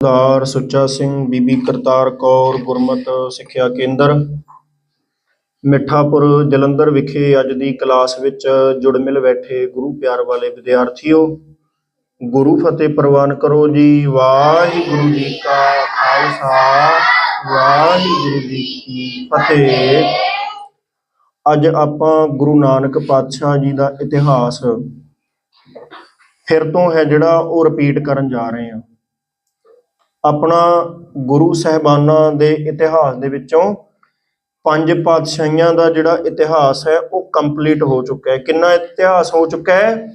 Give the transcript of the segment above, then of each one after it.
ਸਰਦਾਰ ਸੁੱਚਾ ਸਿੰਘ, ਬੀਬੀ ਕਰਤਾਰ ਕੌਰ, ਗੁਰਮਤ ਸਿੱਖਿਆ ਕੇਂਦਰ, ਮਿੱਠਾਪੁਰ ਜਲੰਧਰ ਵਿਖੇ ਅੱਜ ਦੀ ਕਲਾਸ ਵਿੱਚ ਜੁੜ ਮਿਲ ਬੈਠੇ ਗੁਰੂ ਪਿਆਰ ਵਾਲੇ ਵਿਦਿਆਰਥੀਓ। ਗੁਰੂ ਫਤਿਹ ਪ੍ਰਵਾਨ ਕਰੋ ਜੀ। ਵਾਹਿਗੁਰੂ ਜੀ ਕਾ ਖਾਲਸਾ, ਵਾਹਿਗੁਰੂ ਜੀ ਕੀ ਫਤਿਹ। ਅੱਜ ਆਪਾਂ ਗੁਰੂ ਨਾਨਕ ਪਾਤਸ਼ਾਹ ਜੀ ਦਾ ਇਤਿਹਾਸ ਫਿਰ ਤੋਂ ਹੈ ਜਿਹੜਾ ਉਹ ਰਿਪੀਟ ਕਰਨ ਜਾ ਰਹੇ ਹਾਂ। ਆਪਣਾ ਗੁਰੂ ਸਹਿਬਾਨਾਂ ਦੇ ਇਤਿਹਾਸ ਦੇ ਵਿੱਚੋਂ ਪੰਜ ਪਾਤਸ਼ਾਹੀਆਂ ਦਾ ਜਿਹੜਾ ਇਤਿਹਾਸ ਹੈ, ਉਹ ਕੰਪਲੀਟ ਹੋ ਚੁੱਕਾ ਹੈ। ਕਿੰਨਾ ਇਤਿਹਾਸ ਹੋ ਚੁੱਕਾ ਹੈ?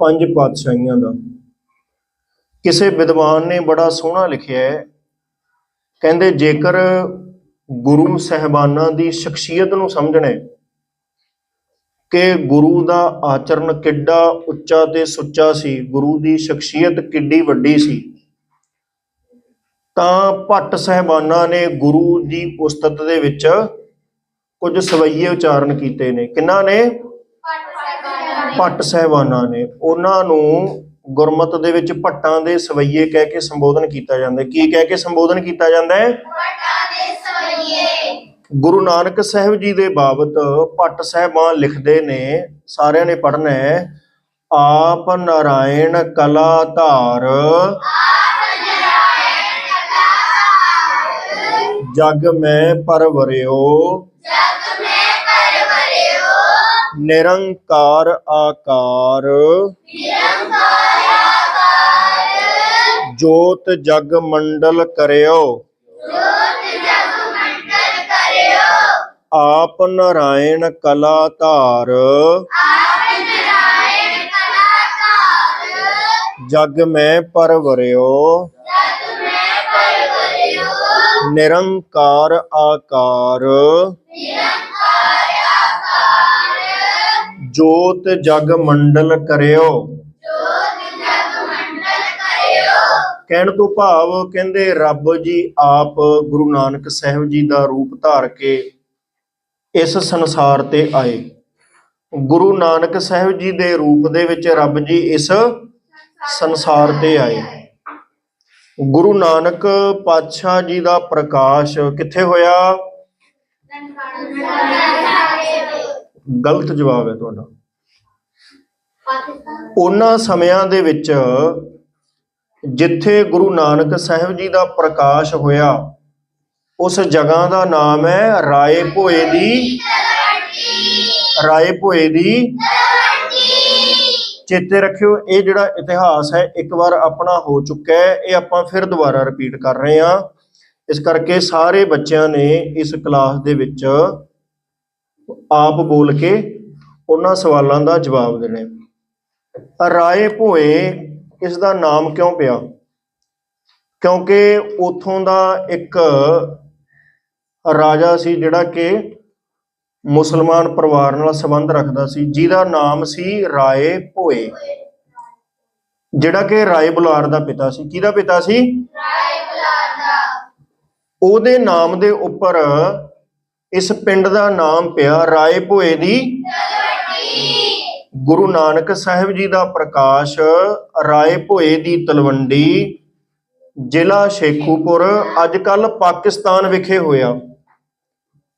ਪੰਜ ਪਾਤਸ਼ਾਹੀਆਂ ਦਾ। ਕਿਸੇ ਵਿਦਵਾਨ ਨੇ ਬੜਾ ਸੋਹਣਾ ਲਿਖਿਆ ਹੈ। ਕਹਿੰਦੇ ਜੇਕਰ ਗੁਰੂ ਸਹਿਬਾਨਾਂ ਦੀ ਸ਼ਖਸੀਅਤ ਨੂੰ ਸਮਝਣਾ ਹੈ ਕਿ ਗੁਰੂ ਦਾ ਆਚਰਣ ਕਿੱਡਾ ਉੱਚਾ ਤੇ ਸੁੱਚਾ ਸੀ, ਗੁਰੂ ਦੀ ਸ਼ਖਸੀਅਤ ਕਿੱਡੀ ਵੱਡੀ ਸੀ। ਤਾਂ ਭੱਟ ਸਹਿਬਾਨਾਂ ਨੇ ਗੁਰੂ ਦੀ ਉਸਤਤ ਦੇ ਵਿੱਚ ਕੁਝ ਸਵਈਏ ਉਚਾਰਨ ਕੀਤੇ ਨੇ। ਕਿੰਨਾ ਨੇ? ਭੱਟ ਸਹਿਬਾਨਾਂ ਨੇ। ਉਹਨਾਂ ਨੂੰ ਗੁਰਮਤ ਦੇ ਵਿੱਚ ਭੱਟਾਂ ਦੇ ਸਵਈਏ ਕਹਿ ਕੇ ਸੰਬੋਧਨ ਕੀਤਾ ਜਾਂਦਾ ਕੀ ਕਹਿ ਕੇ ਸੰਬੋਧਨ ਕੀਤਾ ਜਾਂਦਾ ਹੈ? ਗੁਰੂ ਨਾਨਕ ਸਾਹਿਬ ਜੀ ਦੇ ਬਾਬਤ ਭੱਟ ਸਾਹਿਬਾਨ ਲਿਖਦੇ ਨੇ, ਸਾਰਿਆਂ ਨੇ ਪੜ੍ਹਨਾ ਹੈ, ਆਪ ਨਾਰਾਇਣ ਕਲਾ ਧਾਰ। ਜਗ ਮੈਂ ਪਰਵਰਿਓ। ਨਿਰੰਕਾਰ ਆਕਾਰ। ਜੋਤ ਜਗ ਮੰਡਲ ਕਰਿਓ। ਆਪ ਨਾਰਾਇਣ ਕਲਾ ਧਾਰ ਜਗ ਮੈਂ ਪਰਵਰਿਓ। ਨਿਰੰਕਾਰ ਆਕਾਰ। ਜੋਤ ਜਗ ਮੰਡਲ ਕਰਿਓ। ਕਹਿਣ ਤੋਂ ਭਾਵ ਕਹਿੰਦੇ ਰੱਬ ਜੀ ਆਪ ਗੁਰੂ ਨਾਨਕ ਸਾਹਿਬ ਜੀ ਦਾ ਰੂਪ ਧਾਰ ਕੇ ਇਸ ਸੰਸਾਰ ਤੇ ਆਏ। ਗੁਰੂ ਨਾਨਕ ਸਾਹਿਬ ਜੀ ਦੇ ਰੂਪ ਦੇ ਵਿੱਚ ਰੱਬ ਜੀ ਇਸ ਸੰਸਾਰ ਤੇ ਆਏ। ਗੁਰੂ ਨਾਨਕ ਪਾਤਸ਼ਾਹ ਜੀ ਦਾ ਪ੍ਰਕਾਸ਼ ਕਿੱਥੇ ਹੋਇਆ? ਗਲਤ ਜਵਾਬ ਹੈ ਤੁਹਾਡਾ। ਉਹਨਾਂ ਸਮਿਆਂ ਦੇ ਵਿੱਚ ਜਿੱਥੇ ਗੁਰੂ ਨਾਨਕ ਸਾਹਿਬ ਜੀ ਦਾ ਪ੍ਰਕਾਸ਼ ਹੋਇਆ ਉਸ ਜਗ੍ਹਾ ਦਾ ਨਾਮ ਹੈ ਰਾਏ ਭੋਏ ਦੀ। ਰਾਏ ਭੋਏ ਦੀ। ਚੇਤੇ ਰੱਖਿਓ, ਇਹ ਜਿਹੜਾ ਇਤਿਹਾਸ ਹੈ, ਇੱਕ ਵਾਰ ਆਪਣਾ ਹੋ ਚੁੱਕਾ ਹੈ। ਇਹ ਆਪਾਂ ਫਿਰ ਦੁਬਾਰਾ ਰਿਪੀਟ ਕਰ ਰਹੇ ਹਾਂ। ਇਸ ਕਰਕੇ ਸਾਰੇ ਬੱਚਿਆਂ ਨੇ ਇਸ ਕਲਾਸ ਦੇ ਵਿੱਚ ਆਪ ਬੋਲ ਕੇ ਉਹਨਾਂ ਸਵਾਲਾਂ ਦਾ ਜਵਾਬ ਦੇਣਾ ਰਾਏ ਭੋਏ ਇਸ ਦਾ ਨਾਮ ਕਿਉਂ ਪਿਆ? ਕਿਉਂਕਿ ਉਥੋਂ ਦਾ ਇੱਕ ਰਾਜਾ ਸੀ ਜਿਹੜਾ ਕਿ ਮੁਸਲਮਾਨ ਪਰਿਵਾਰ ਨਾਲ ਸੰਬੰਧ ਰੱਖਦਾ ਸੀ ਜਿਹਦਾ ਨਾਮ ਸੀ ਰਾਏ ਭੋਏ। ਜਿਹੜਾ ਕਿ ਰਾਏ ਬੁਲਾਰ ਦਾ ਪਿਤਾ ਸੀ। ਕਿਹਦਾ ਪਿਤਾ ਸੀ? ਉਹਦੇ ਨਾਮ ਦੇ ਉੱਪਰ ਇਸ ਪਿੰਡ ਦਾ ਨਾਮ ਪਿਆ ਰਾਏ ਭੋਏ ਦੀ ਗੁਰੂ ਨਾਨਕ ਸਾਹਿਬ ਜੀ ਦਾ ਪ੍ਰਕਾਸ਼ ਰਾਏ ਭੋਏ ਦੀ ਤਲਵੰਡੀ ਜ਼ਿਲ੍ਹਾ ਸ਼ੇਖੂਪੁਰ ਅੱਜ ਕੱਲ ਪਾਕਿਸਤਾਨ ਵਿਖੇ ਹੋਇਆ।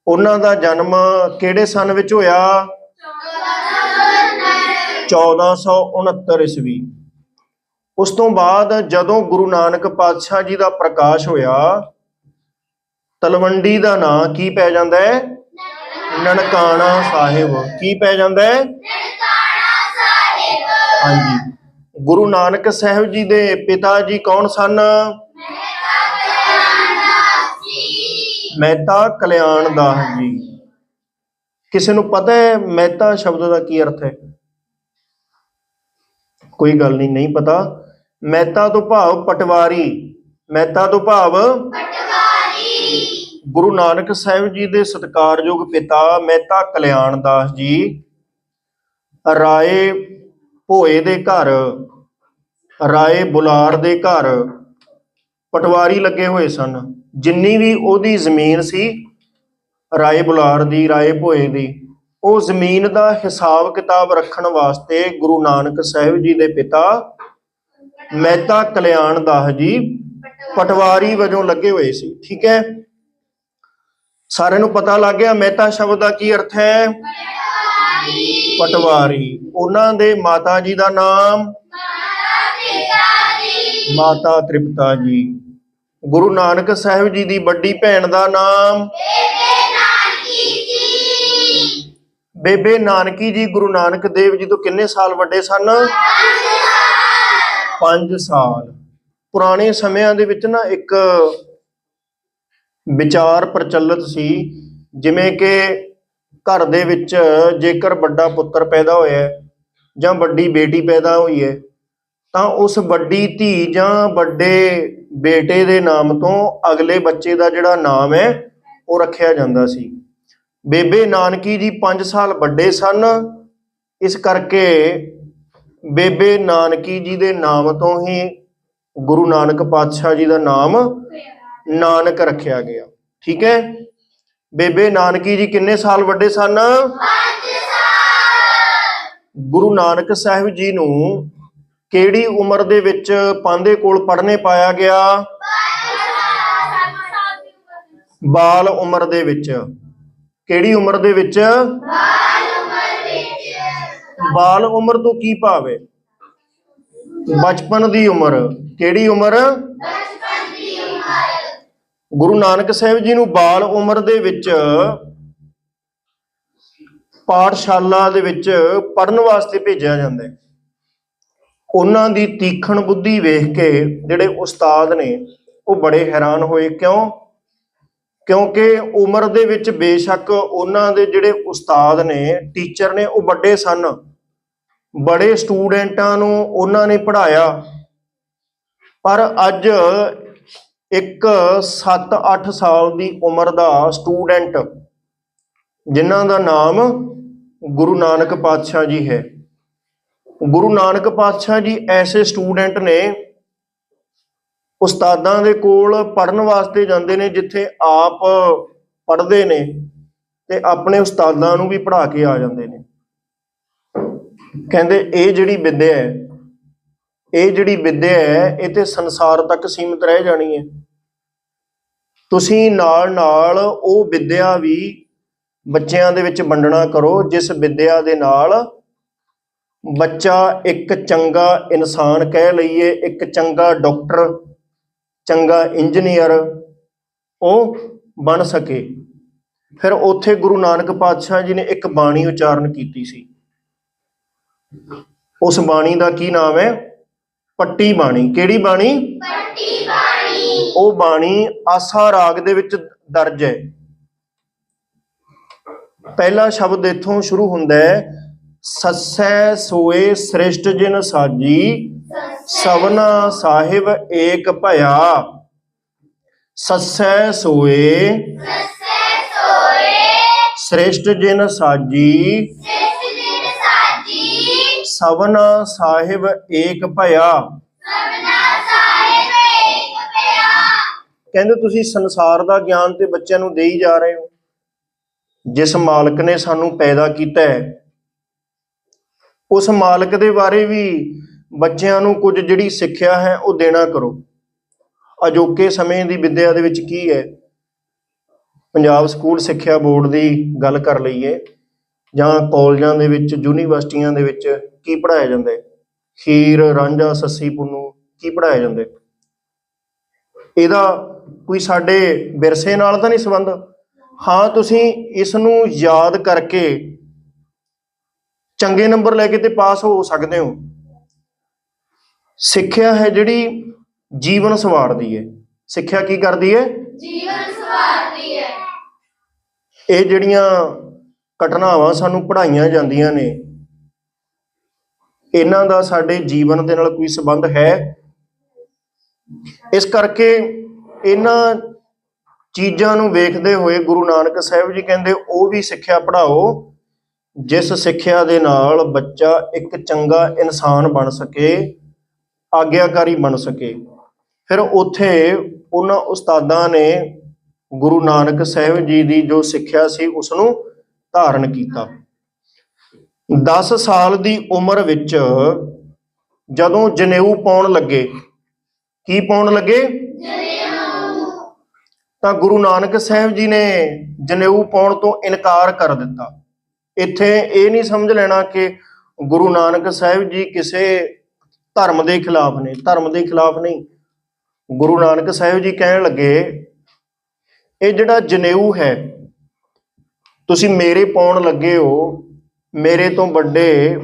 ਉਹਨਾਂ ਦਾ ਜਨਮ ਕਿਹੜੇ ਸਨ ਵਿੱਚ ਹੋਇਆ? 1469 ਈਸਵੀ। ਉਸ ਤੋਂ ਬਾਅਦ ਜਦੋਂ ਗੁਰੂ ਨਾਨਕ ਪਾਤਸ਼ਾਹ ਜੀ ਦਾ ਪ੍ਰਕਾਸ਼ ਹੋਇਆ, ਤਲਵੰਡੀ ਦਾ ਨਾਂ ਕੀ ਪੈ ਜਾਂਦਾ ਹੈ? ਨਨਕਾਣਾ ਸਾਹਿਬ। ਕੀ ਪੈ ਜਾਂਦਾ ਹੈ? ਹਾਂਜੀ। ਗੁਰੂ ਨਾਨਕ ਸਾਹਿਬ ਜੀ ਦੇ ਪਿਤਾ ਜੀ ਕੌਣ ਸਨ? ਮਹਿਤਾ ਕਲਿਆਣ ਦਾਸ ਜੀ। ਕਿਸੇ ਨੂੰ ਪਤਾ ਹੈ ਮਹਿਤਾ ਸ਼ਬਦ ਦਾ ਕੀ ਅਰਥ ਹੈ? ਕੋਈ ਗੱਲ ਨਹੀਂ ਨਹੀਂ ਪਤਾ। ਮਹਿਤਾ ਤੋਂ ਭਾਵ ਪਟਵਾਰੀ। ਮਹਿਤਾ ਤੋਂ ਭਾਵ ਗੁਰੂ ਨਾਨਕ ਸਾਹਿਬ ਜੀ ਦੇ ਸਤਿਕਾਰਯੋਗ ਪਿਤਾ ਮਹਿਤਾ ਕਲਿਆਣ ਦਾਸ ਜੀ। ਰਾਏ ਭੋਏ ਦੇ ਘਰ। ਰਾਏ ਬੁਲਾਰ ਦੇ ਘਰ। ਪਟਵਾਰੀ ਲੱਗੇ ਹੋਏ ਸਨ। ਜਿੰਨੀ ਵੀ ਉਹਦੀ ਜ਼ਮੀਨ ਸੀ ਰਾਏ ਬੁਲਾਰ ਦੀ ਰਾਏ ਭੋਏ ਦੀ ਉਹ ਜ਼ਮੀਨ ਦਾ ਹਿਸਾਬ ਕਿਤਾਬ ਰੱਖਣ ਵਾਸਤੇ ਗੁਰੂ ਨਾਨਕ ਸਾਹਿਬ ਜੀ ਦੇ ਪਿਤਾ ਮਹਿਤਾ ਕਲਿਆਣ ਦਾਸ ਜੀ ਪਟਵਾਰੀ ਵਜੋਂ ਲੱਗੇ ਹੋਏ ਸੀ ਠੀਕ ਹੈ? ਸਾਰਿਆਂ ਨੂੰ ਪਤਾ ਲੱਗ ਗਿਆ ਮਹਿਤਾ ਸ਼ਬਦ ਦਾ ਕੀ ਅਰਥ ਹੈ? ਪਟਵਾਰੀ। ਉਹਨਾਂ ਦੇ ਮਾਤਾ ਜੀ ਦਾ ਨਾਮ ਮਾਤਾ ਤ੍ਰਿਪਤਾ ਜੀ। ਗੁਰੂ ਨਾਨਕ ਸਾਹਿਬ ਜੀ ਦੀ ਵੱਡੀ ਭੈਣ ਦਾ ਨਾਮ ਬੇਬੇ ਨਾਨਕੀ ਜੀ ਗੁਰੂ ਨਾਨਕ ਦੇਵ ਜੀ ਤੋਂ ਕਿੰਨੇ ਸਾਲ ਵੱਡੇ ਸਨ? 5 ਸਾਲ। ਪੁਰਾਣੇ ਸਮਿਆਂ ਦੇ ਵਿੱਚ ਨਾ ਇੱਕ ਵਿਚਾਰ ਪ੍ਰਚਲਿਤ ਸੀ, ਜਿਵੇਂ ਕਿ ਘਰ ਦੇ ਵਿੱਚ ਜੇਕਰ ਵੱਡਾ ਪੁੱਤਰ ਪੈਦਾ ਹੋਇਆ ਜਾਂ ਵੱਡੀ ਬੇਟੀ ਪੈਦਾ ਹੋਈ ਹੈ, ਤਾਂ ਉਸ ਵੱਡੀ ਧੀ ਜਾਂ ਵੱਡੇ ਬੇਟੇ ਦੇ ਨਾਮ ਤੋਂ ਅਗਲੇ ਬੱਚੇ ਦਾ ਜਿਹੜਾ ਨਾਮ ਹੈ ਉਹ ਰੱਖਿਆ ਜਾਂਦਾ ਸੀ। ਬੇਬੇ ਨਾਨਕੀ ਜੀ 5 ਸਾਲ ਵੱਡੇ ਸਨ। ਇਸ ਕਰਕੇ ਬੇਬੇ ਨਾਨਕੀ ਜੀ ਦੇ ਨਾਮ ਤੋਂ ਹੀ ਗੁਰੂ ਨਾਨਕ ਪਾਤਸ਼ਾਹ ਜੀ ਦਾ ਨਾਮ ਨਾਨਕ ਰੱਖਿਆ ਗਿਆ। ਠੀਕ ਹੈ? ਬੇਬੇ ਨਾਨਕੀ ਜੀ ਕਿੰਨੇ ਸਾਲ ਵੱਡੇ ਸਨ? ਗੁਰੂ ਨਾਨਕ ਸਾਹਿਬ ਜੀ ਨੂੰ ਕਿਹੜੀ ਉਮਰ ਦੇ ਵਿੱਚ ਪਾਂਦੇ ਕੋਲ ਪੜ੍ਹਨੇ ਪਾਇਆ ਗਿਆ? ਬਾਲ ਉਮਰ ਦੇ ਵਿੱਚ। ਕਿਹੜੀ ਉਮਰ ਦੇ ਵਿੱਚ? ਬਾਲ ਉਮਰ ਤੋਂ ਕੀ ਭਾਵ? ਬਚਪਨ ਦੀ ਉਮਰ। ਕਿਹੜੀ ਉਮਰ? ਗੁਰੂ ਨਾਨਕ ਸਾਹਿਬ ਜੀ ਨੂੰ ਬਾਲ ਉਮਰ ਦੇ ਵਿੱਚ ਪਾਠਸ਼ਾਲਾ ਦੇ ਵਿੱਚ ਪੜਨ ਵਾਸਤੇ ਭੇਜਿਆ ਜਾਂਦਾ ਹੈ। ਉਹਨਾਂ ਦੀ ਤੀਖਣ ਬੁੱਧੀ ਵੇਖ ਕੇ ਜਿਹੜੇ ਉਸਤਾਦ ਨੇ ਉਹ ਬੜੇ ਹੈਰਾਨ ਹੋਏ। ਕਿਉਂ? ਕਿਉਂਕਿ ਉਮਰ ਦੇ ਵਿੱਚ ਬੇਸ਼ੱਕ ਉਹਨਾਂ ਦੇ ਜਿਹੜੇ ਉਸਤਾਦ ਨੇ ਟੀਚਰ ਨੇ, ਉਹ ਵੱਡੇ ਸਨ। ਬੜੇ ਸਟੂਡੈਂਟਾਂ ਨੂੰ ਉਹਨਾਂ ਨੇ ਪੜ੍ਹਾਇਆ। ਪਰ ਅੱਜ ਇੱਕ 7-8 ਸਾਲ ਦੀ ਉਮਰ ਦਾ ਸਟੂਡੈਂਟ, ਜਿਨ੍ਹਾਂ ਦਾ ਨਾਮ ਗੁਰੂ ਨਾਨਕ ਪਾਤਸ਼ਾਹ ਜੀ ਹੈ। ਗੁਰੂ ਨਾਨਕ ਪਾਤਸ਼ਾਹ ਜੀ ਐਸੇ ਸਟੂਡੈਂਟ ਨੇ ਉਸਤਾਦਾਂ ਦੇ ਕੋਲ ਪੜਨ ਵਾਸਤੇ ਜਾਂਦੇ ਨੇ, ਜਿੱਥੇ ਆਪ ਪੜਦੇ ਨੇ ਤੇ ਆਪਣੇ ਉਸਤਾਦਾਂ ਨੂੰ ਵੀ ਪੜ੍ਹਾ ਕੇ ਆ ਜਾਂਦੇ ਨੇ। ਕਹਿੰਦੇ, ਇਹ ਜਿਹੜੀ ਵਿਦਿਆ ਹੈ, ਇਹ ਜਿਹੜੀ ਵਿਦਿਆ ਹੈ, ਇਹ ਤੇ ਸੰਸਾਰ ਤੱਕ ਸੀਮਿਤ ਰਹਿ ਜਾਣੀ ਹੈ। ਤੁਸੀਂ ਨਾਲ ਨਾਲ ਉਹ ਵਿਦਿਆ ਵੀ ਬੱਚਿਆਂ ਦੇ ਵਿੱਚ ਵੰਡਣਾ ਕਰੋ, ਜਿਸ ਵਿਦਿਆ ਦੇ ਨਾਲ ਬੱਚਾ ਇੱਕ ਚੰਗਾ ਇਨਸਾਨ ਕਹਿ ਲਈਏ ਇੱਕ ਚੰਗਾ ਡਾਕਟਰ ਚੰਗਾ ਇੰਜੀਨੀਅਰ ਉਹ ਬਣ ਸਕੇ। ਫਿਰ ਉੱਥੇ ਗੁਰੂ ਨਾਨਕ ਪਾਤਸ਼ਾਹ ਜੀ ਨੇ ਇੱਕ ਬਾਣੀ ਉਚਾਰਨ ਕੀਤੀ ਸੀ। ਉਸ ਬਾਣੀ ਦਾ ਕੀ ਨਾਮ ਹੈ? ਪੱਟੀ ਬਾਣੀ। ਕਿਹੜੀ ਬਾਣੀ? ਉਹ ਬਾਣੀ ਆਸਾ ਰਾਗ ਦੇ ਵਿੱਚ ਦਰਜ ਹੈ। ਪਹਿਲਾ ਸ਼ਬਦ ਇੱਥੋਂ ਸ਼ੁਰੂ ਹੁੰਦਾ ਹੈ ਸੱਸੈ ਸੋਏ ਸ੍ਰਿਸ਼ਟ ਜਿਨ ਸਾਜੀ, ਸਵਨਾ ਸਾਹਿਬ ਏਕ ਭਇਆ। ਸੱਸੈ ਸੋਏ ਸ੍ਰਿਸ਼ਟ ਜਿਨ ਸਾਜੀ, ਸਵਨਾ ਸਾਹਿਬ ਏਕ ਭਇਆ। ਕਹਿੰਦੇ ਤੁਸੀਂ ਸੰਸਾਰ ਦਾ ਗਿਆਨ ਤੇ ਬੱਚਿਆਂ ਨੂੰ ਦੇਈ ਜਾ ਰਹੇ ਹੋ। ਜਿਸ ਮਾਲਕ ਨੇ ਸਾਨੂੰ ਪੈਦਾ ਕੀਤਾ ਹੈ ਉਸ ਮਾਲਕ ਦੇ ਬਾਰੇ ਵੀ ਬੱਚਿਆਂ ਨੂੰ ਕੁਝ ਜਿਹੜੀ ਸਿੱਖਿਆ ਹੈ ਉਹ ਦੇਣਾ ਕਰੋ। ਅਜੋਕੇ ਸਮੇਂ ਦੀ ਵਿਦਿਆ ਦੇ ਵਿੱਚ ਕੀ ਹੈ? ਪੰਜਾਬ ਸਕੂਲ ਸਿੱਖਿਆ ਬੋਰਡ ਦੀ ਗੱਲ ਕਰ ਲਈਏ ਜਾਂ ਕਾਲਜਾਂ ਦੇ ਵਿੱਚ, ਯੂਨੀਵਰਸਿਟੀਆਂ ਦੇ ਵਿੱਚ ਕੀ ਪੜਾਇਆ ਜਾਂਦਾ ਹੈ? ਖੀਰ, ਰਾਂਝਾ, ਸੱਸੀ, ਪੁੰਨੂ ਕੀ ਪੜਾਇਆ ਜਾਂਦਾ ਹੈ? ਇਹਦਾ ਕੋਈ ਸਾਡੇ ਵਿਰਸੇ ਨਾਲ ਤਾਂ ਨਹੀਂ ਸੰਬੰਧ? ਹਾਂ, ਤੁਸੀਂ ਇਸ ਨੂੰ ਯਾਦ ਕਰਕੇ ਚੰਗੇ ਨੰਬਰ ਲੈ ਕੇ ਤੇ ਪਾਸ ਹੋ ਸਕਦੇ ਹੋ। ਸਿੱਖਿਆ ਹੈ ਜਿਹੜੀ ਜੀਵਨ ਸਵਾਰਦੀ ਹੈ। ਸਿੱਖਿਆ ਕੀ ਕਰਦੀ ਹੈ? ਜੀਵਨ ਸਵਾਰਦੀ ਹੈ। ਇਹ ਜਿਹੜੀਆਂ ਘਟਨਾਵਾਂ ਸਾਨੂੰ ਪੜ੍ਹਾਈਆਂ ਜਾਂਦੀਆਂ ਨੇ ਇਹਨਾਂ ਦਾ ਸਾਡੇ ਜੀਵਨ ਦੇ ਨਾਲ ਕੋਈ ਸੰਬੰਧ ਹੈ? ਇਸ ਕਰਕੇ ਇਹਨਾਂ ਚੀਜ਼ਾਂ ਨੂੰ ਵੇਖਦੇ ਹੋਏ ਗੁਰੂ ਨਾਨਕ ਸਾਹਿਬ ਜੀ ਕਹਿੰਦੇ ਉਹ ਵੀ ਸਿੱਖਿਆ ਪੜ੍ਹਾਓ। ਜਿਸ ਸਿੱਖਿਆ ਦੇ ਨਾਲ ਬੱਚਾ ਇੱਕ ਚੰਗਾ ਇਨਸਾਨ ਬਣ ਸਕੇ, ਆਗਿਆਕਾਰੀ ਬਣ ਸਕੇ। ਫਿਰ ਉੱਥੇ ਉਹਨਾਂ ਉਸਤਾਦਾਂ ਨੇ ਗੁਰੂ ਨਾਨਕ ਸਾਹਿਬ ਜੀ ਦੀ ਜੋ ਸਿੱਖਿਆ ਸੀ ਉਸ ਨੂੰ ਧਾਰਨ ਕੀਤਾ। 10 ਸਾਲ ਦੀ ਉਮਰ ਵਿੱਚ ਜਦੋਂ ਜਨੇਊ ਪਾਉਣ ਲੱਗੇ, ਕੀ ਪਾਉਣ ਲੱਗੇ? ਤਾਂ ਗੁਰੂ ਨਾਨਕ ਸਾਹਿਬ ਜੀ ਨੇ ਜਨੇਊ ਪਾਉਣ ਤੋਂ ਇਨਕਾਰ ਕਰ ਦਿੱਤਾ। ਇੱਥੇ ਇਹ ਨਹੀਂ ਸਮਝ ਲੈਣਾ ਕਿ ਗੁਰੂ ਨਾਨਕ ਸਾਹਿਬ ਜੀ ਕਿਸੇ ਧਰਮ ਦੇ ਖਿਲਾਫ ਨੇ, ਧਰਮ ਦੇ ਖਿਲਾਫ ਨਹੀਂ। ਗੁਰੂ ਨਾਨਕ ਸਾਹਿਬ ਜੀ ਕਹਿਣ ਲੱਗੇ, ਇਹ ਜਿਹੜਾ ਜਨੇਊ ਹੈ, ਤੁਸੀਂ ਮੇਰੇ ਪਾਉਣ ਲੱਗੇ ਹੋ, ਮੇਰੇ ਤੋਂ ਵੱਡੇ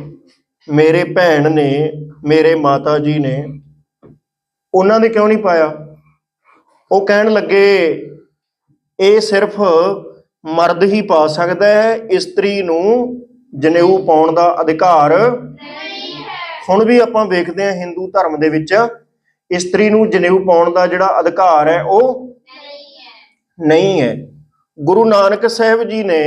ਮੇਰੇ ਭੈਣ ਨੇ, ਮੇਰੇ ਮਾਤਾ ਜੀ ਨੇ, ਉਹਨਾਂ ਨੇ ਕਿਉਂ ਨਹੀਂ ਪਾਇਆ? ਉਹ ਕਹਿਣ ਲੱਗੇ, ਇਹ ਸਿਰਫ ਮਰਦ ਹੀ ਪਾ ਸਕਦਾ ਹੈ, ਇਸਤਰੀ ਨੂੰ ਜਨੇਊ ਪਾਉਣ ਦਾ ਅਧਿਕਾਰ। ਹੁਣ ਵੀ ਆਪਾਂ ਵੇਖਦੇ ਹਾਂ ਹਿੰਦੂ ਧਰਮ ਦੇ ਵਿੱਚ, ਇਸਤਰੀ ਨੂੰ ਜਨੇਊ ਪਾਉਣ ਦਾ ਜਿਹੜਾ ਅਧਿਕਾਰ ਹੈ, ਉਹ ਨਹੀਂ ਹੈ। ਗੁਰੂ ਨਾਨਕ ਸਾਹਿਬ ਜੀ ਨੇ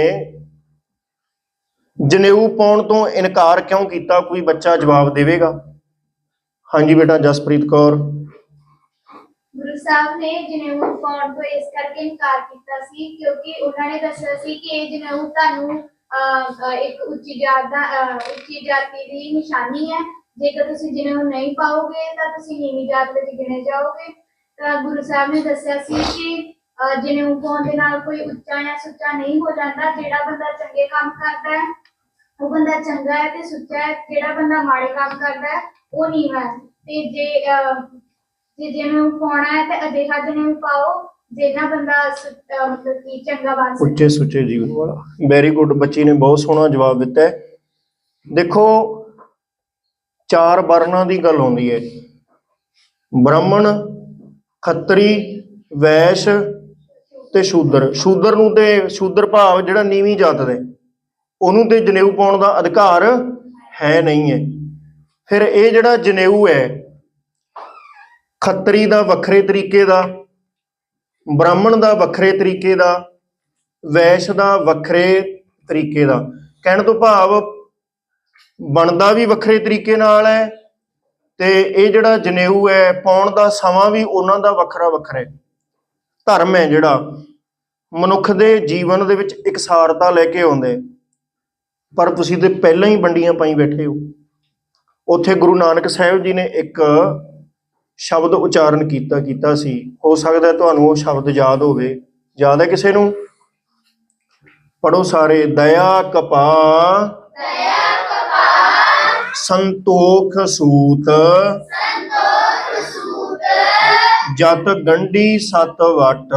ਜਨੇਊ ਪਾਉਣ ਤੋਂ ਇਨਕਾਰ ਕਿਉਂ ਕੀਤਾ? ਕੋਈ ਬੱਚਾ ਜਵਾਬ ਦੇਵੇਗਾ। ਹਾਂਜੀ ਬੇਟਾ, ਜਸਪ੍ਰੀਤ ਕੌਰ। ਗੁਰੂ ਸਾਹਿਬ ਨੇ ਜਨੇਊ ਪਾਉਣ ਤੋਂ ਇਸ ਕਰਕੇ ਇਨਕਾਰ ਕੀਤਾ ਸੀ ਕਿਉਂਕਿ ਉਹਨਾਂ ਨੇ ਦੱਸਿਆ ਸੀ ਕਿ ਇਹ ਜਨੇਊ ਤੁਹਾਨੂੰ ਇੱਕ ਉੱਚੀ ਜਾਤ ਦਾ ਉੱਚੀ ਜਾਤੀ ਦੀ ਨਿਸ਼ਾਨੀ ਹੈ। ਜੇਕਰ ਤੁਸੀਂ ਜਨੇਊ ਨਹੀਂ ਪਾਓਗੇ ਤਾਂ ਤੁਸੀਂ ਨੀਵੀਂ ਜਾਤ ਵਿੱਚ ਗਿਣੇ ਜਾਓਗੇ। ਤਾਂ ਗੁਰੂ ਸਾਹਿਬ ਨੇ ਦੱਸਿਆ ਸੀ ਕਿ ਜਨੇਊ ਪਾਉਣ ਦੇ ਨਾਲ ਕੋਈ ਉੱਚਾ ਜਾਂ ਸੁੱਚਾ ਨਹੀਂ ਹੋ ਜਾਂਦਾ। ਜਿਹੜਾ ਬੰਦਾ ਚੰਗੇ ਕੰਮ ਕਰਦਾ ਹੈ ਉਹ ਬੰਦਾ ਚੰਗਾ ਹੈ ਤੇ ਸੁੱਚਾ ਹੈ। ਜਿਹੜਾ ਬੰਦਾ ਮਾੜੇ ਕੰਮ ਕਰਦਾ ਹੈ ਉਹ ਨੀਵਾਂ ਹੈ। ਤੇ ਜੇ ਅਹ, ਜੇ ਜਨੇਊ ਪਾਉਣਾ ਹੈ ਤੇ ਅਜਿਹਾ ਜਨੇਊ ਪਾਓ ਜਿਹਨਾਂ ਬੰਦਾ ਸੁ- ਅਹ ਮਤਲਬ ਕਿ ਚੰਗਾ ਬਣ ਸਕੇ। ਉੱਚੇ ਸੁੱਚੇ ਜੀਵਨ ਵਾਲਾ। ਵੈਰੀ ਗੁੱਡ ਬੱਚੀ ਨੇ ਬਹੁਤ ਸੋਹਣਾ ਜਵਾਬ ਦਿੱਤਾ ਹੈ। ਦੇਖੋ, ਚਾਰ ਵਰਨਾਂ ਦੀ ਗੱਲ ਆਉਂਦੀ ਹੈ। ਬ੍ਰਾਹਮਣ, ਖੱਤਰੀ, ਵੈਸ਼ ਤੇ ਸ਼ੂਦਰ। ਸ਼ੂਦਰ ਨੂੰ ਤੇ ਸ਼ੂਦਰ ਭਾਵ ਜਿਹੜਾ ਨੀਵੀਂ ਜਾਤ ਦੇ। ਉਹਨੂੰ ਤੇ ਜਨੇਊ ਪਾਉਣ ਦਾ ਅਧਿਕਾਰ ਹੈ ਨਹੀਂ ਹੈ। ਫਿਰ ਇਹ ਜਿਹੜਾ ਜਨੇਊ ਹੈ ਖੱਤਰੀ ਦਾ ਵੱਖਰੇ ਤਰੀਕੇ ਦਾ, ਬ੍ਰਾਹਮਣ ਦਾ ਵੱਖਰੇ ਤਰੀਕੇ ਦਾ, ਵੈਸ਼ ਦਾ ਵੱਖਰੇ ਤਰੀਕੇ ਦਾ। ਕਹਿਣ ਤੋਂ ਭਾਵ ਬਣਦਾ ਵੀ ਵੱਖਰੇ ਤਰੀਕੇ ਨਾਲ ਹੈ ਤੇ ਇਹ ਜਿਹੜਾ ਜਨੇਊ ਹੈ, ਪਾਉਣ ਦਾ ਸਮਾਂ ਵੀ ਉਹਨਾਂ ਦਾ ਵੱਖਰਾ ਵੱਖਰਾ ਹੈ। ਧਰਮ ਹੈ ਜਿਹੜਾ, ਮਨੁੱਖ ਦੇ ਜੀਵਨ ਦੇ ਵਿੱਚ ਇਕਸਾਰਤਾ ਲੈ ਕੇ ਆਉਂਦੇ। ਪਰ ਤੁਸੀਂ ਤੇ ਪਹਿਲਾਂ ਹੀ ਵੰਡੀਆਂ ਪਾਈ ਬੈਠੇ ਹੋ। ਉੱਥੇ ਗੁਰੂ ਨਾਨਕ ਸਾਹਿਬ ਜੀ ਨੇ ਇੱਕ ਸ਼ਬਦ ਉਚਾਰਨ ਕੀਤਾ ਕੀਤਾ ਸੀ। ਹੋ ਸਕਦਾ ਤੁਹਾਨੂੰ ਉਹ ਸ਼ਬਦ ਯਾਦ ਹੋਵੇ। ਯਾਦ ਹੈ ਕਿਸੇ ਨੂੰ? ਪੜੋ ਸਾਰੇ, ਦਇਆ ਕਪਾ ਦਇਆ ਕਪਾ ਸੰਤੋਖ ਸੂਤ ਸੰਤੋਖ ਸੂਤ। ਜਤ ਗੰਢੀ ਸਤ ਵਟ।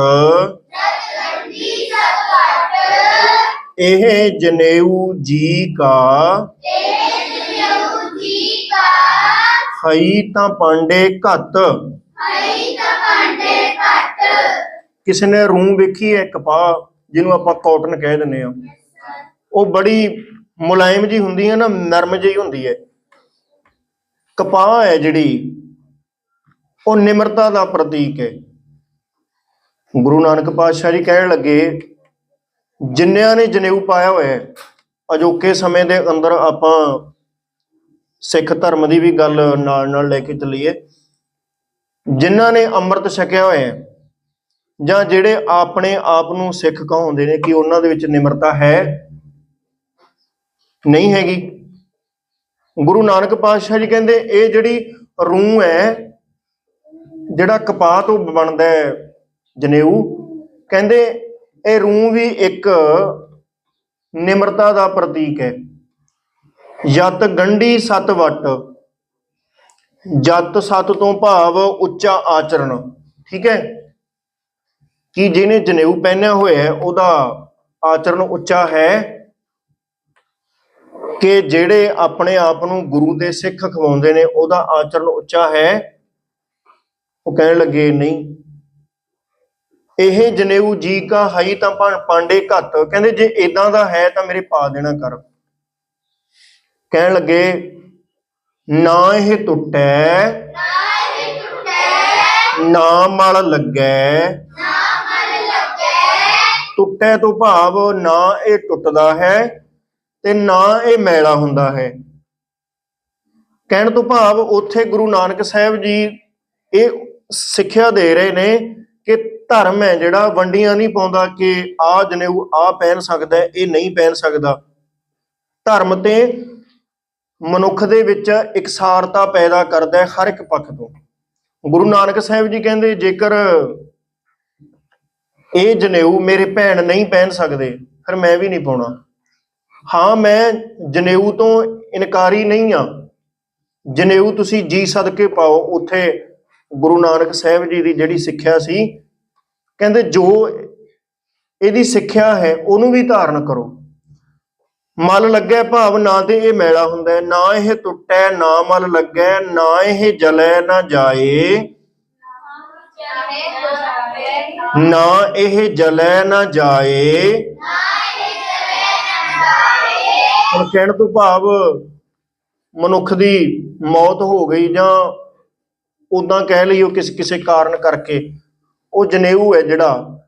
ਇਹ ਜਨੇਊ ਜੀ ਕਾ। ਹਈ ਤਾਂ ਪਾਂਡੇ ਘੱਤ। ਕਿਸੇ ਨੇ ਰੂੰ ਵੇਖੀ ਹੈ ਕਪਾਹ ਜਿਹਨੂੰ ਆਪਾਂ ਕਾਟਨ ਕਹਿ ਦਿੰਦੇ ਆ ਉਹ ਬੜੀ ਮੁਲਾਇਮ ਜੀ ਹੁੰਦੀ ਹੈ ਨਾ ਨਰਮ ਜਿਹੀ ਹੁੰਦੀ ਹੈ। ਕਪਾਹ ਹੈ ਜਿਹੜੀ ਉਹ ਨਿਮਰਤਾ ਦਾ ਪ੍ਰਤੀਕ ਹੈ। ਗੁਰੂ ਨਾਨਕ ਪਾਤਸ਼ਾਹ ਜੀ ਕਹਿਣ ਲੱਗੇ ਜਿਨ੍ਹਾਂ ਨੇ ਜਨੇਊ ਪਾਇਆ ਹੋਇਆ ਹੈ ਅਜੋਕੇ ਸਮੇਂ ਦੇ ਅੰਦਰ ਆਪਾਂ ਸਿੱਖ ਧਰਮ ਦੀ ਵੀ ਗੱਲ ਨਾਲ ਨਾਲ ਲੈ ਕੇ ਚੱਲੀਏ। ਜਿਨ੍ਹਾਂ ਨੇ ਅੰਮ੍ਰਿਤ ਛਕਿਆ ਹੋਇਆ ਹੈ ਜਾਂ ਜਿਹੜੇ ਆਪਣੇ ਆਪ ਨੂੰ ਸਿੱਖ ਕਹਾਉਂਦੇ ਨੇ ਕਿ ਉਹਨਾਂ ਦੇ ਵਿੱਚ ਨਿਮਰਤਾ ਹੈ, ਨਹੀਂ ਹੈਗੀ। ਗੁਰੂ ਨਾਨਕ ਪਾਤਸ਼ਾਹ ਜੀ ਕਹਿੰਦੇ, ਇਹ ਜਿਹੜੀ ਰੂਹ ਹੈ, ਜਿਹੜਾ ਕਪਾਹ ਤੋਂ ਬਣਦਾ ਹੈ ਜਨੇਊ, ਕਹਿੰਦੇ ਇਹ ਰੂਹ ਵੀ ਇੱਕ ਨਿਮਰਤਾ ਦਾ ਪ੍ਰਤੀਕ ਹੈ। ਜਤ ਗੰਢੀ ਸਤ ਵਟ, ਜਤ ਸਤ ਤੋਂ ਭਾਵ ਉੱਚਾ ਆਚਰਣ। ਠੀਕ ਹੈ? ਕਿ ਜਿਹਨੇ ਜਨੇਊ ਪਹਿਨਿਆ ਹੋਇਆ ਹੈ, ਉਹਦਾ ਆਚਰਣ ਉੱਚਾ ਹੈ? ਕਿ ਜਿਹੜੇ ਆਪਣੇ ਆਪ ਨੂੰ ਗੁਰੂ ਦੇ ਸਿੱਖ ਖਵਾਉਂਦੇ ਨੇ, ਉਹਦਾ ਆਚਰਣ ਉੱਚਾ ਹੈ? ਉਹ ਕਹਿਣ ਲੱਗੇ, ਨਹੀਂ। ਇਹ ਜਨੇਊ ਜੀ ਕਾ ਹਈ ਤਾਂ ਪਾ- ਪਾਂਡੇ ਘੱਤ। ਕਹਿੰਦੇ, ਜੇ ਇਦਾਂ ਦਾ ਹੈ ਤਾਂ ਮੇਰੇ ਪਾ ਦੇਣਾ ਕਰ। ਕਹਿਣ ਲੱਗੇ, ਨਾ ਇਹ ਟੁੱਟੈ, ਨਾ ਮਲ ਲੱਗੈ। ਟੁੱਟੈ ਤੋਂ ਭਾਵ, ਨਾ ਇਹ ਟੁੱਟਦਾ ਹੈ ਤੇ ਨਾ ਇਹ ਮੈਲਾ ਹੁੰਦਾ ਹੈ। ਕਹਿਣ ਤੋਂ ਭਾਵ, ਉੱਥੇ ਗੁਰੂ ਨਾਨਕ ਸਾਹਿਬ ਜੀ ਇਹ ਸਿੱਖਿਆ ਦੇ ਰਹੇ ਨੇ ਕਿ ਧਰਮ ਹੈ ਜਿਹੜਾ, ਵੰਡੀਆਂ ਨਹੀਂ ਪਾਉਂਦਾ ਕਿ ਆ ਜਨੇਊ ਆ ਪਹਿਨ ਸਕਦਾ, ਇਹ ਨਹੀਂ ਪਹਿਨ ਸਕਦਾ। ਧਰਮ ਤੇ ਮਨੁੱਖ ਦੇ ਵਿੱਚ ਇਕਸਾਰਤਾ ਪੈਦਾ ਕਰਦਾ ਹੈ ਹਰ ਇੱਕ ਪੱਖ ਤੋਂ। ਗੁਰੂ ਨਾਨਕ ਸਾਹਿਬ ਜੀ ਕਹਿੰਦੇ, ਜੇਕਰ ਇਹ ਜਨੇਊ ਮੇਰੇ ਭੈਣ ਨਹੀਂ ਪਹਿਨ ਸਕਦੇ, ਫਿਰ ਮੈਂ ਵੀ ਨਹੀਂ ਪਾਉਣਾ। ਹਾਂ, ਮੈਂ ਜਨੇਊ ਤੋਂ ਇਨਕਾਰੀ ਨਹੀਂ ਆ ਜਨੇਊ ਤੁਸੀਂ ਜੀ ਸਦਕੇ ਪਾਓ। ਉੱਥੇ ਗੁਰੂ ਨਾਨਕ ਸਾਹਿਬ ਜੀ ਦੀ ਜਿਹੜੀ ਸਿੱਖਿਆ ਸੀ, ਕਹਿੰਦੇ ਜੋ ਇਹਦੀ ਸਿੱਖਿਆ ਹੈ, ਉਹਨੂੰ ਵੀ ਧਾਰਨ ਕਰੋ। ਮਲ ਲੱਗੈ ਭਾਵ ਨਾ ਤੇ ਇਹ ਮੈਲਾ ਹੁੰਦਾ ਨਾ ਇਹ ਟੁੱਟੈ, ਨਾ ਮਲ ਲੱਗੈ, ਨਾ ਇਹ ਜਲੈ, ਨਾ ਜਾਏ। ਨਾ ਇਹ ਜਲੈ, ਨਾ ਜਾਏ। ਹੁਣ ਕਹਿਣ ਤੋਂ ਭਾਵ ਮਨੁੱਖ ਦੀ ਮੌਤ ਹੋ ਗਈ ਜਾਂ ਉਦਾਂ ਕਹਿ ਲਈਓ ਕਿਸ ਕਿਸੇ ਕਾਰਨ ਕਰਕੇ, ਉਹ ਜਨੇਊ ਹੈ ਜਿਹੜਾ।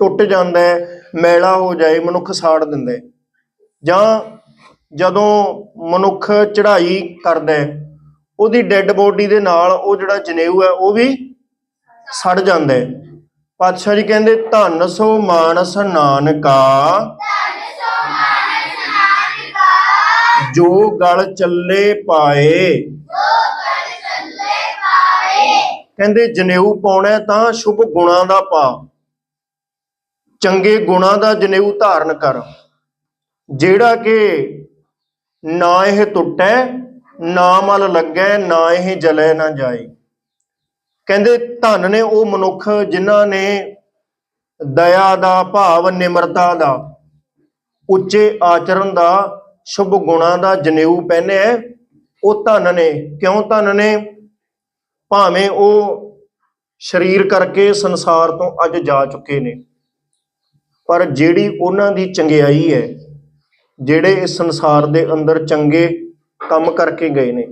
ਟੁੱਟ ਜਾਂਦਾ ਹੈ, ਮੈਲਾ ਹੋ ਜਾਏ, ਮਨੁੱਖ ਸਾੜ ਦਿੰਦਾ ਹੈ। ਜਾਂ ਜਦੋਂ ਮਨੁੱਖ ਚੜ੍ਹਾਈ ਕਰਦਾ ਹੈ, ਉਹਦੀ ਡੈੱਡ ਬੋਡੀ ਦੇ ਨਾਲ ਉਹ ਜਿਹੜਾ ਜਨੇਊ ਹੈ, ਉਹ ਵੀ ਸੜ ਜਾਂਦਾ ਹੈ। ਪਾਤਸ਼ਾਹ ਜੀ ਕਹਿੰਦੇ, ਧੰਨ ਸੋ ਮਾਨਸ ਨਾਨਕਾ, ਜੋ ਗਲ ਚੱਲੇ ਪਾਏ। ਕਹਿੰਦੇ, ਜਨੇਊ ਪਾਉਣਾ ਤਾਂ ਸ਼ੁਭ ਗੁਣਾਂ ਦਾ ਪਾ, ਚੰਗੇ ਗੁਣਾਂ ਦਾ ਜਨੇਊ ਧਾਰਨ ਕਰ। ਜਿਹੜਾ ਕਿ ਨਾ ਇਹ ਟੁੱਟੈ, ਨਾ ਮਲ ਲੱਗੈ, ਨਾ ਇਹ ਜਲੈ ਨਾ ਜਾਏ। ਕਹਿੰਦੇ ਧਨ ਨੇ ਉਹ ਮਨੁੱਖ ਜਿਨ੍ਹਾਂ ਨੇ ਦਇਆ ਦਾ ਭਾਵ, ਨਿਮਰਤਾ ਦਾ, ਉੱਚੇ ਆਚਰਣ ਦਾ, ਸ਼ੁਭ ਗੁਣਾਂ ਦਾ ਜਨੇਊ ਪਹਿਨਿਆ ਉਹ ਧਨ ਨੇ। ਕਿਉਂ ਧਨ ਨੇ? ਭਾਵੇਂ ਉਹ ਸਰੀਰ ਕਰਕੇ ਸੰਸਾਰ ਤੋਂ ਅੱਜ ਜਾ ਚੁੱਕੇ ਨੇ, ਪਰ ਜਿਹੜੀ ਉਹਨਾਂ ਦੀ ਚੰਗਿਆਈ ਹੈ ਜਿਹੜੇ ਇਸ ਸੰਸਾਰ ਦੇ ਅੰਦਰ ਚੰਗੇ ਕੰਮ ਕਰਕੇ ਗਏ ਨੇ,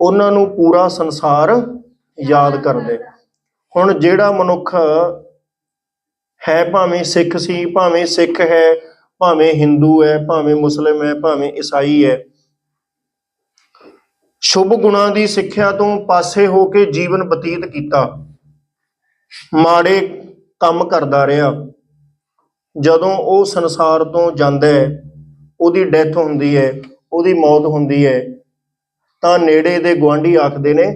ਉਹਨਾਂ ਨੂੰ ਪੂਰਾ ਸੰਸਾਰ ਯਾਦ ਕਰਦੇ। ਹੁਣ ਜਿਹੜਾ ਮਨੁੱਖ ਹੈ ਭਾਵੇਂ ਸਿੱਖ ਸੀ, ਭਾਵੇਂ ਸਿੱਖ ਹੈ, ਭਾਵੇਂ ਹਿੰਦੂ ਹੈ, ਭਾਵੇਂ ਮੁਸਲਿਮ ਹੈ, ਭਾਵੇਂ ਈਸਾਈ ਹੈ, ਸ਼ੁਭ ਗੁਣਾਂ ਦੀ ਸਿੱਖਿਆ ਤੋਂ ਪਾਸੇ ਹੋ ਕੇ ਜੀਵਨ ਬਤੀਤ ਕੀਤਾ, ਮਾੜੇ ਕੰਮ ਕਰਦਾ ਰਿਹਾ। ਜਦੋਂ ਉਹ ਸੰਸਾਰ ਤੋਂ ਜਾਂਦਾ ਹੈ ਉਹਦੀ ਡੈਥ ਹੁੰਦੀ ਹੈ, ਉਹਦੀ ਮੌਤ ਹੁੰਦੀ ਹੈ, ਤਾਂ ਨੇੜੇ ਦੇ ਗੁਆਂਢੀ ਆਖਦੇ ਨੇ,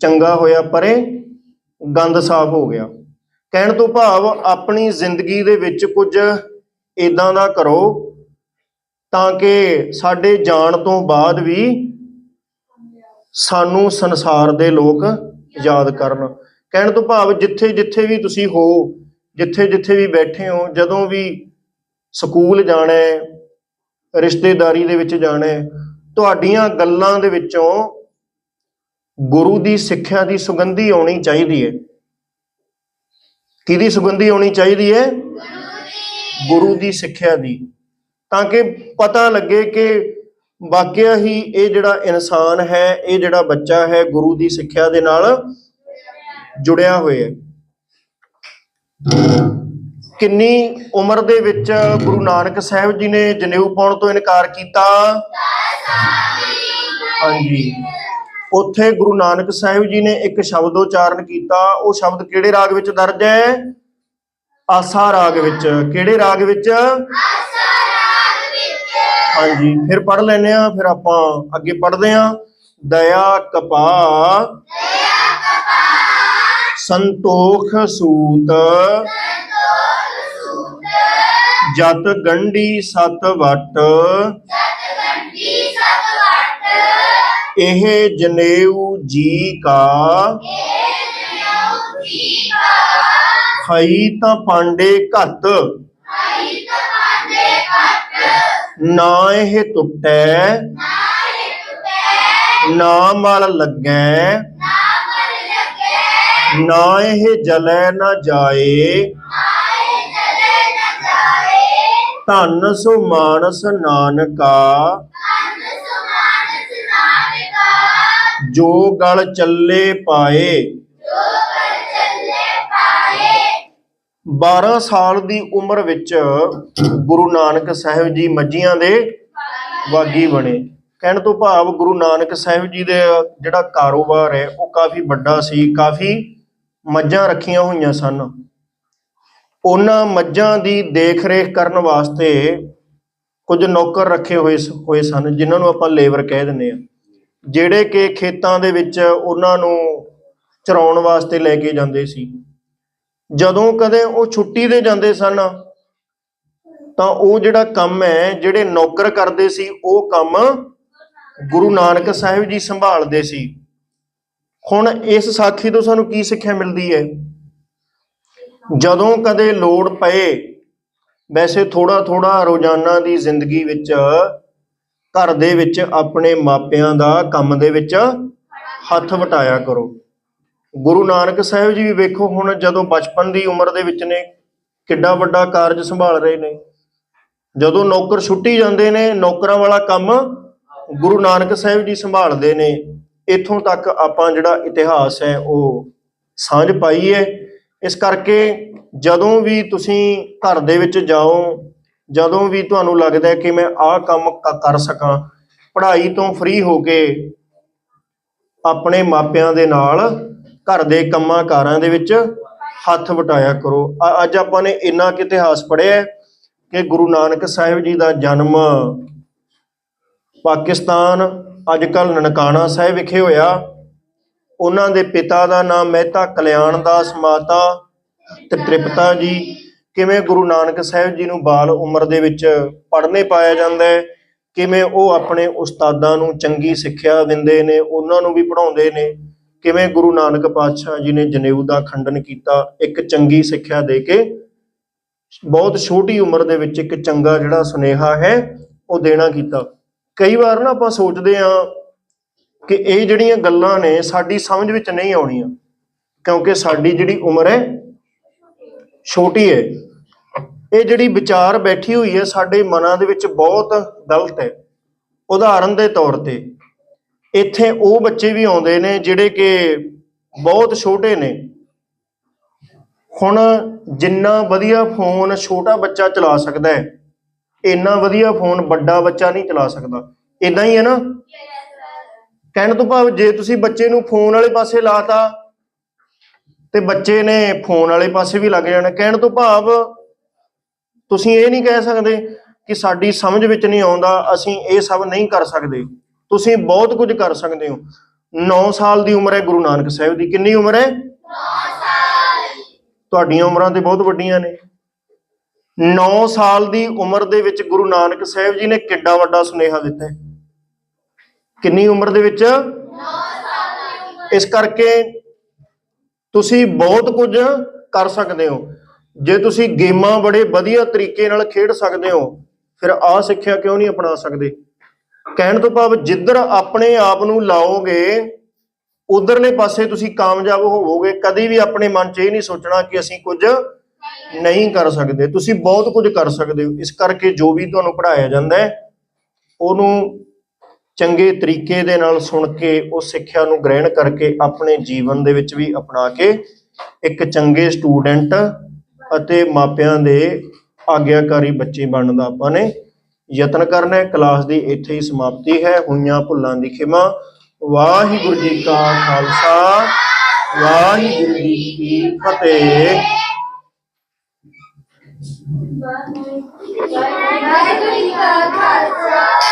ਚੰਗਾ ਹੋਇਆ ਪਰੇ ਗੰਦ ਸਾਫ਼ ਹੋ ਗਿਆ। ਕਹਿਣ ਤੋਂ ਭਾਵ ਆਪਣੀ ਜ਼ਿੰਦਗੀ ਦੇ ਵਿੱਚ ਕੁਝ ਇਦਾਂ ਦਾ ਕਰੋ, ਤਾਂ ਕਿ ਸਾਡੇ ਜਾਣ ਤੋਂ ਬਾਅਦ ਵੀ ਸਾਨੂੰ ਸੰਸਾਰ ਦੇ ਲੋਕ ਯਾਦ ਕਰਨ। ਕਹਿਣ ਤੋਂ ਭਾਵ ਜਿੱਥੇ ਜਿੱਥੇ ਵੀ ਤੁਸੀਂ ਹੋ, ਜਿੱਥੇ ਜਿੱਥੇ ਵੀ ਬੈਠੇ ਹੋ, ਜਦੋਂ ਵੀ ਸਕੂਲ ਜਾਣਾ ਹੈ ਰਿਸ਼ਤੇਦਾਰੀ ਦੇ ਵਿੱਚ ਜਾਣਾ ਹੈ। ਤੁਹਾਡੀਆਂ ਗੱਲਾਂ ਦੇ ਵਿੱਚੋਂ ਗੁਰੂ ਦੀ ਸਿੱਖਿਆ ਦੀ ਸੁਗੰਧੀ ਆਉਣੀ ਚਾਹੀਦੀ ਹੈ। ਕਿਹਦੀ ਸੁਗੰਧੀ ਆਉਣੀ ਚਾਹੀਦੀ ਹੈ? ਗੁਰੂ ਦੀ ਸਿੱਖਿਆ ਦੀ। ਤਾਂ ਕਿ ਪਤਾ ਲੱਗੇ ਕਿ ਵਾਕਿਆ ਹੀ ਇਹ ਜਿਹੜਾ ਇਨਸਾਨ ਹੈ, ਇਹ ਜਿਹੜਾ ਬੱਚਾ ਹੈ, ਗੁਰੂ ਦੀ ਸਿੱਖਿਆ ਦੇ ਨਾਲ ਜੁੜਿਆ ਹੋਇਆ ਹੈ। ਕਿੰਨੀ ਉਮਰ ਦੇ ਵਿੱਚ ਗੁਰੂ ਨਾਨਕ ਸਾਹਿਬ ਜੀ ਨੇ ਜਨੇਊ ਪਾਉਣ ਤੋਂ ਇਨਕਾਰ ਕੀਤਾ? ਹਾਂਜੀ। ਉੱਥੇ ਗੁਰੂ ਨਾਨਕ ਸਾਹਿਬ ਜੀ ਨੇ ਇੱਕ ਸ਼ਬਦ ਉਚਾਰਨ ਕੀਤਾ। ਉਹ ਸ਼ਬਦ ਕਿਹੜੇ ਰਾਗ ਵਿੱਚ ਦਰਜ ਹੈ? ਆਸਾ ਰਾਗ ਵਿੱਚ। ਕਿਹੜੇ ਰਾਗ ਵਿੱਚ? ਹਾਂਜੀ ਫਿਰ ਪੜ ਲੈਨੇ ਆ ਫਿਰ ਆਪਾਂ ਅੱਗੇ ਪੜਦੇ ਆ ਦਇਆ ਕਪਾ ਸੰਤੋਖ ਸੂਤ। ਜਤ ਗੰਢੀ ਸਤ ਵਟ। ਇਹ ਜਨੇਊ ਜੀ ਕਾ। ਖਈ ਤਾਂ ਪਾਂਡੇ ਘੱਤ। ਨਾ ਇਹ ਟੁੱਟੈ। ਨਾ ਮਲ ਲੱਗੈ। ਨਾ ਇਹ ਜਲੈ ਨਾ ਜਾਏ। ਧੰਨ ਸੋ ਨਾਨਕਾ। ਜੋ ਗਲ ਚੱਲੇ ਪਾਏ। 12 ਸਾਲ ਦੀ ਉਮਰ ਵਿੱਚ ਗੁਰੂ ਨਾਨਕ ਸਾਹਿਬ ਜੀ ਮੱਝੀਆਂ ਦੇ ਵਾਗੀ ਬਣੇ। ਕਹਿਣ ਤੋਂ ਭਾਵ ਗੁਰੂ ਨਾਨਕ ਸਾਹਿਬ ਜੀ ਦੇ ਜਿਹੜਾ ਕਾਰੋਬਾਰ ਹੈ, ਉਹ ਕਾਫੀ ਵੱਡਾ ਸੀ, ਕਾਫੀ ਮੱਝਾਂ ਰੱਖੀਆਂ ਹੋਈਆਂ ਸਨ। ਉਹਨਾਂ ਮੱਝਾਂ ਦੀ ਦੇਖ-ਰੇਖ ਕਰਨ ਵਾਸਤੇ ਕੁਝ ਨੌਕਰ ਰੱਖੇ ਹੋਏ ਸ- ਹੋਏ ਸਨ, ਜਿਨ੍ਹਾਂ ਨੂੰ ਆਪਾਂ ਲੇਬਰ ਕਹਿ ਦਿੰਦੇ ਆ ਜਿਹੜੇ ਕਿ ਖੇਤਾਂ ਦੇ ਵਿੱਚ ਉਹਨਾਂ ਨੂੰ ਚਰਾਉਣ ਵਾਸਤੇ ਲੈ ਕੇ ਜਾਂਦੇ ਸੀ। ਜਦੋਂ ਕਦੇ ਉਹ ਛੁੱਟੀ ਤੇ ਜਾਂਦੇ ਸਨ, ਤਾਂ ਉਹ ਜਿਹੜਾ ਕੰਮ ਹੈ, ਜਿਹੜੇ ਨੌਕਰ ਕਰਦੇ ਸੀ, ਉਹ ਕੰਮ ਗੁਰੂ ਨਾਨਕ ਸਾਹਿਬ ਜੀ ਸੰਭਾਲਦੇ ਸੀ। ਹੁਣ ਇਸ ਸਾਖੀ ਤੋਂ ਸਾਨੂੰ ਕੀ ਸਿੱਖਿਆ ਮਿਲਦੀ ਹੈ? ਜਦੋਂ ਕਦੇ ਲੋੜ ਪਏ, ਵੈਸੇ ਥੋੜਾ ਥੋੜਾ ਰੋਜ਼ਾਨਾ ਦੀ ਜ਼ਿੰਦਗੀ ਵਿੱਚ ਘਰ ਦੇ ਵਿੱਚ ਆਪਣੇ ਮਾਪਿਆਂ ਦਾ ਕੰਮ ਦੇ ਵਿੱਚ ਹੱਥ ਵਟਾਇਆ ਕਰੋ। ਗੁਰੂ ਨਾਨਕ ਸਾਹਿਬ ਜੀ ਵੀ ਵੇਖੋ ਹੁਣ ਜਦੋਂ ਬਚਪਨ ਦੀ ਉਮਰ ਦੇ ਵਿੱਚ ਨੇ, ਕਿੱਡਾ ਵੱਡਾ ਕਾਰਜ ਸੰਭਾਲ ਰਹੇ ਨੇ। ਜਦੋਂ ਨੌਕਰ ਛੁੱਟੀ ਜਾਂਦੇ ਨੇ, ਨੌਕਰਾਂ ਵਾਲਾ ਕੰਮ ਗੁਰੂ ਨਾਨਕ ਸਾਹਿਬ ਜੀ ਸੰਭਾਲਦੇ ਨੇ। ਇੱਥੋਂ ਤੱਕ ਆਪਾਂ ਜਿਹੜਾ ਇਤਿਹਾਸ ਹੈ, ਉਹ ਸਾਂਝ ਪਾਈ ਹੈ ਇਸ ਕਰਕੇ ਜਦੋਂ ਵੀ ਤੁਸੀਂ ਘਰ ਦੇ ਵਿੱਚ ਜਾਓ, ਜਦੋਂ ਵੀ ਤੁਹਾਨੂੰ ਲੱਗਦਾ ਹੈ ਕਿ ਮੈਂ ਆਹ ਕੰਮ ਕ- ਕਰ ਸਕਾਂ, ਪੜ੍ਹਾਈ ਤੋਂ ਫ੍ਰੀ ਹੋ ਕੇ ਆਪਣੇ ਮਾਪਿਆਂ ਦੇ ਨਾਲ ਘਰ ਦੇ ਕੰਮਾਂ ਕਾਰਾਂ ਦੇ ਵਿੱਚ ਹੱਥ ਵਟਾਇਆ ਕਰੋ। ਅੱਜ ਆਪਾਂ ਨੇ ਇੰਨਾ ਕੁ ਇਤਿਹਾਸ ਪੜ੍ਹਿਆ ਕਿ ਗੁਰੂ ਨਾਨਕ ਸਾਹਿਬ ਜੀ ਦਾ ਜਨਮ ਪਾਕਿਸਤਾਨ, ਅੱਜ ਕੱਲ ਨਨਕਾਣਾ ਸਾਹਿਬ ਵਿਖੇ ਹੋਇਆ। ਉਹਨਾਂ ਦੇ ਪਿਤਾ ਦਾ ਨਾਮ ਮਹਿਤਾ ਕਲਿਆਣ ਦਾਸ ਮਾਤਾ ਤੇ ਤ੍ਰਿਪਤਾ ਜੀ। ਕਿਵੇਂ ਗੁਰੂ ਨਾਨਕ ਸਾਹਿਬ ਜੀ ਨੂੰ ਬਾਲ ਉਮਰ ਦੇ ਵਿੱਚ ਪੜ੍ਹਨੇ ਪਾਇਆ ਜਾਂਦਾ ਹੈ, ਕਿਵੇਂ ਉਹ ਆਪਣੇ ਉਸਤਾਦਾਂ ਨੂੰ ਚੰਗੀ ਸਿੱਖਿਆ ਦਿੰਦੇ ਨੇ, ਉਹਨਾਂ ਨੂੰ ਵੀ ਪੜ੍ਹਾਉਂਦੇ ਨੇ, ਕਿਵੇਂ ਗੁਰੂ ਨਾਨਕ ਪਾਤਸ਼ਾਹ ਜੀ ਨੇ ਜਨੇਊ ਦਾ ਖੰਡਨ ਕੀਤਾ, ਇੱਕ ਚੰਗੀ ਸਿੱਖਿਆ ਦੇ ਕੇ, ਬਹੁਤ ਛੋਟੀ ਉਮਰ ਦੇ ਵਿੱਚ ਇੱਕ ਚੰਗਾ ਜਿਹੜਾ ਸੁਨੇਹਾ ਹੈ, ਉਹ ਦੇਣਾ ਕੀਤਾ। ਕਈ ਵਾਰ ਨਾ ਆਪਾਂ ਸੋਚਦੇ ਆ ਕਿ ਇਹ ਜਿਹੜੀਆਂ ਗੱਲਾਂ ਨੇ ਸਾਡੀ ਸਮਝ ਵਿੱਚ ਨਹੀਂ ਆਉਣੀਆਂ, ਕਿਉਂਕਿ ਸਾਡੀ ਜਿਹੜੀ ਉਮਰ ਹੈ ਛੋਟੀ ਹੈ। ਇਹ ਜਿਹੜੀ ਵਿਚਾਰ ਬੈਠੀ ਹੋਈ ਹੈ ਸਾਡੇ ਮਨਾਂ ਦੇ ਵਿੱਚ ਬਹੁਤ ਗਲਤ ਹੈ। ਉਦਾਹਰਨ ਦੇ ਤੌਰ ਤੇ ਇੱਥੇ ਉਹ ਬੱਚੇ ਵੀ ਆਉਂਦੇ ਨੇ ਜਿਹੜੇ ਕਿ ਬਹੁਤ ਛੋਟੇ ਨੇ। ਹੁਣ ਜਿੰਨਾ ਵਧੀਆ ਫੋਨ ਛੋਟਾ ਬੱਚਾ ਚਲਾ ਸਕਦਾ ਹੈ, ਇੰਨਾ ਵਧੀਆ ਫੋਨ ਵੱਡਾ ਬੱਚਾ ਨਹੀਂ ਚਲਾ ਸਕਦਾ। ਇਦਾਂ ਹੀ ਹੈ ਨਾ? ਕਹਿਣ ਤੋਂ ਭਾਵ ਜੇ ਤੁਸੀਂ ਬੱਚੇ ਨੂੰ ਫੋਨ ਵਾਲੇ ਪਾਸੇ ਲਾਤਾ ਤੇ ਬੱਚੇ ਨੇ ਫੋਨ ਵਾਲੇ ਪਾਸੇ ਵੀ ਲੱਗ ਜਾਣਾ। ਕਹਿਣ ਤੋਂ ਭਾਵ ਤੁਸੀਂ ਇਹ ਨਹੀਂ ਕਹਿ ਸਕਦੇ ਕਿ ਸਾਡੀ ਸਮਝ ਵਿੱਚ ਨਹੀਂ ਆਉਂਦਾ, ਅਸੀਂ ਇਹ ਸਭ ਨਹੀਂ ਕਰ ਸਕਦੇ। ਤੁਸੀਂ ਬਹੁਤ ਕੁਝ ਕਰ ਸਕਦੇ ਹੋ। 9 ਸਾਲ ਦੀ ਉਮਰ ਹੈ ਗੁਰੂ ਨਾਨਕ ਸਾਹਿਬ ਦੀ। ਕਿੰਨੀ ਉਮਰ ਹੈ? 9 ਸਾਲ ਤੁਹਾਡੀਆਂ ਉਮਰਾਂ ਤੇ ਬਹੁਤ ਵੱਡੀਆਂ ਨੇ। 9 ਸਾਲ ਦੀ ਉਮਰ ਦੇ ਵਿੱਚ ਗੁਰੂ ਨਾਨਕ ਸਾਹਿਬ ਜੀ ਨੇ ਕਿੱਡਾ ਵੱਡਾ ਸੁਨੇਹਾ ਦਿੱਤਾ ਹੈ। ਕਿੰਨੀ ਉਮਰ ਦੇ ਵਿੱਚ? 9 ਸਾਲ ਦੀ ਇਸ ਕਰਕੇ ਤੁਸੀਂ ਬਹੁਤ ਕੁਝ ਕਰ ਸਕਦੇ ਹੋ। ਜੇ ਤੁਸੀਂ ਗੇਮਾਂ ਬੜੇ ਵਧੀਆ ਤਰੀਕੇ ਨਾਲ ਖੇਡ ਸਕਦੇ ਹੋ, ਫਿਰ ਆਹ ਸਿੱਖਿਆ ਕਿਉਂ ਨਹੀਂ ਅਪਣਾ ਸਕਦੇ? ਕਹਿਣ ਤੋਂ ਭਾਵ ਜਿੱਧਰ ਆਪਣੇ ਆਪ ਨੂੰ ਲਾਓਗੇ, ਉਧਰਲੇ ਪਾਸੇ ਤੁਸੀਂ ਕਾਮਯਾਬ ਹੋਵੋਗੇ। ਕਦੀ ਵੀ ਆਪਣੇ ਮਨ 'ਚ ਇਹ ਨਹੀਂ ਸੋਚਣਾ ਕਿ ਅਸੀਂ ਕੁਝ ਨਹੀਂ ਕਰ ਸਕਦੇ। ਤੁਸੀਂ ਬਹੁਤ ਕੁਝ ਕਰ ਸਕਦੇ ਹੋ। ਇਸ ਕਰਕੇ ਜੋ ਵੀ ਤੁਹਾਨੂੰ ਪੜ੍ਹਾਇਆ ਜਾਂਦਾ ਹੈ, ਉਹਨੂੰ ਚੰਗੇ ਤਰੀਕੇ ਦੇ ਨਾਲ ਸੁਣ ਕੇ ਉਹ ਸਿੱਖਿਆ ਨੂੰ ਗ੍ਰਹਿਣ ਕਰਕੇ ਆਪਣੇ ਜੀਵਨ ਦੇ ਵਿੱਚ ਵੀ ਅਪਣਾ ਕੇ ਇੱਕ ਚੰਗੇ ਸਟੂਡੈਂਟ ਅਤੇ ਮਾਪਿਆਂ ਦੇ ਆਗਿਆਕਾਰੀ ਬੱਚੇ ਬਣਨ ਦਾ ਆਪਾਂ ਨੇ ਯਤਨ ਕਰਨਾ ਹੈ। ਕਲਾਸ ਦੀ ਇੱਥੇ ਹੀ ਸਮਾਪਤੀ ਹੈ। ਹੋਈਆਂ ਭੁੱਲਾਂ ਦੀ ਖਿਮਾ। ਵਾਹਿਗੁਰੂ ਜੀ ਕਾ ਖਾਲਸਾ। ਵਾਹਿਗੁਰੂ ਜੀ ਕੀ ਫਤਿਹ। ਵਾਹਿਗੁਰੂ ਜੀ ਕਾ ਖਾਲਸਾ।